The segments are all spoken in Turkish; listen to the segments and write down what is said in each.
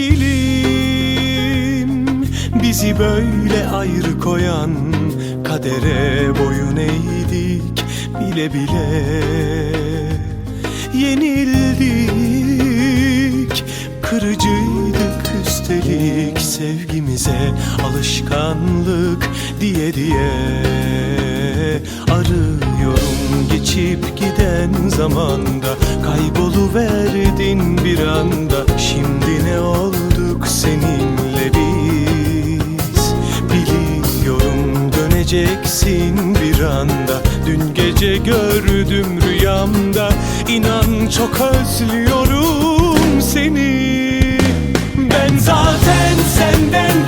Sevgilim bizi böyle ayrı koyan kadere boyun eğdik bile bile. Yenildik kırıcıydık üstelik sevgimize alışkanlık diye diye. Arıyorum geçip giden zamanda Kayboluverdin bir anda. Şimdi ne olduk Döneceksin bir anda. Dün gece gördüm rüyamda. İnan çok özlüyorum seni. Ben zaten senden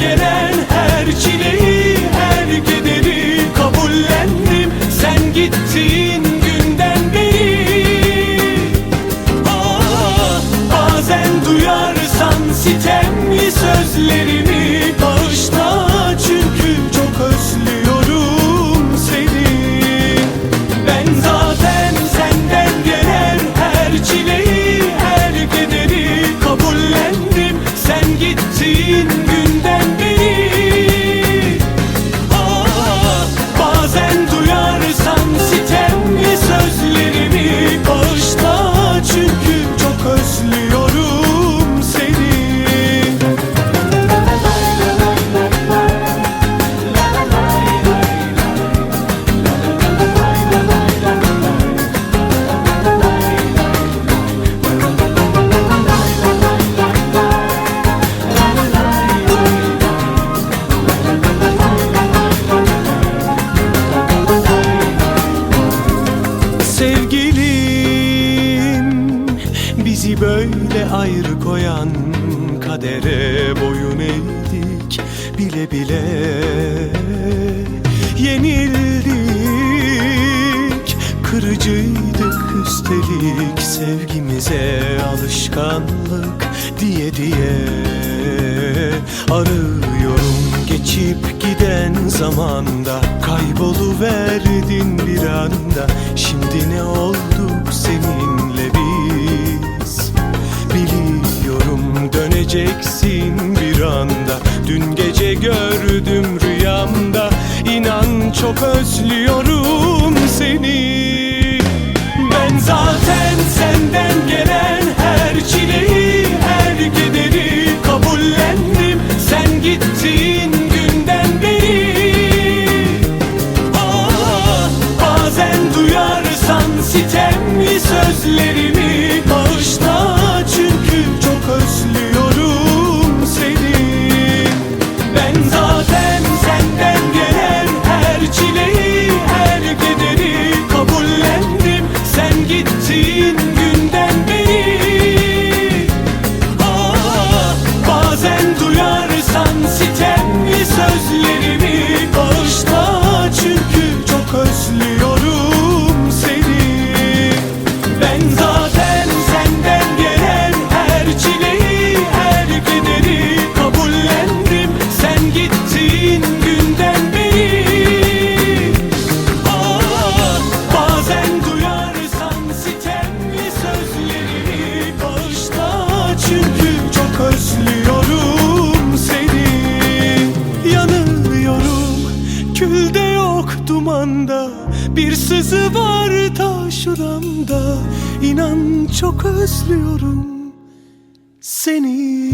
böyle ayrı koyan kadere boyun eğdik bile bile. Yenildik kırıcıydık üstelik sevgimize alışkanlık diye diye. Arıyorum geçip giden zamanda Kayboluverdin bir anda Şimdi ne olduk döneceksin bir anda. Dün gece gördüm rüyamda. İnan çok özlüyorum seni. Ben zaten senden gelen her çileyi Her kederi kabullendim. Sen gittiğin günden beri. Ah, Bazen duyarsan sitemli sözlerimi bağışla Bir sızı var ta şuramda İnan çok özlüyorum seni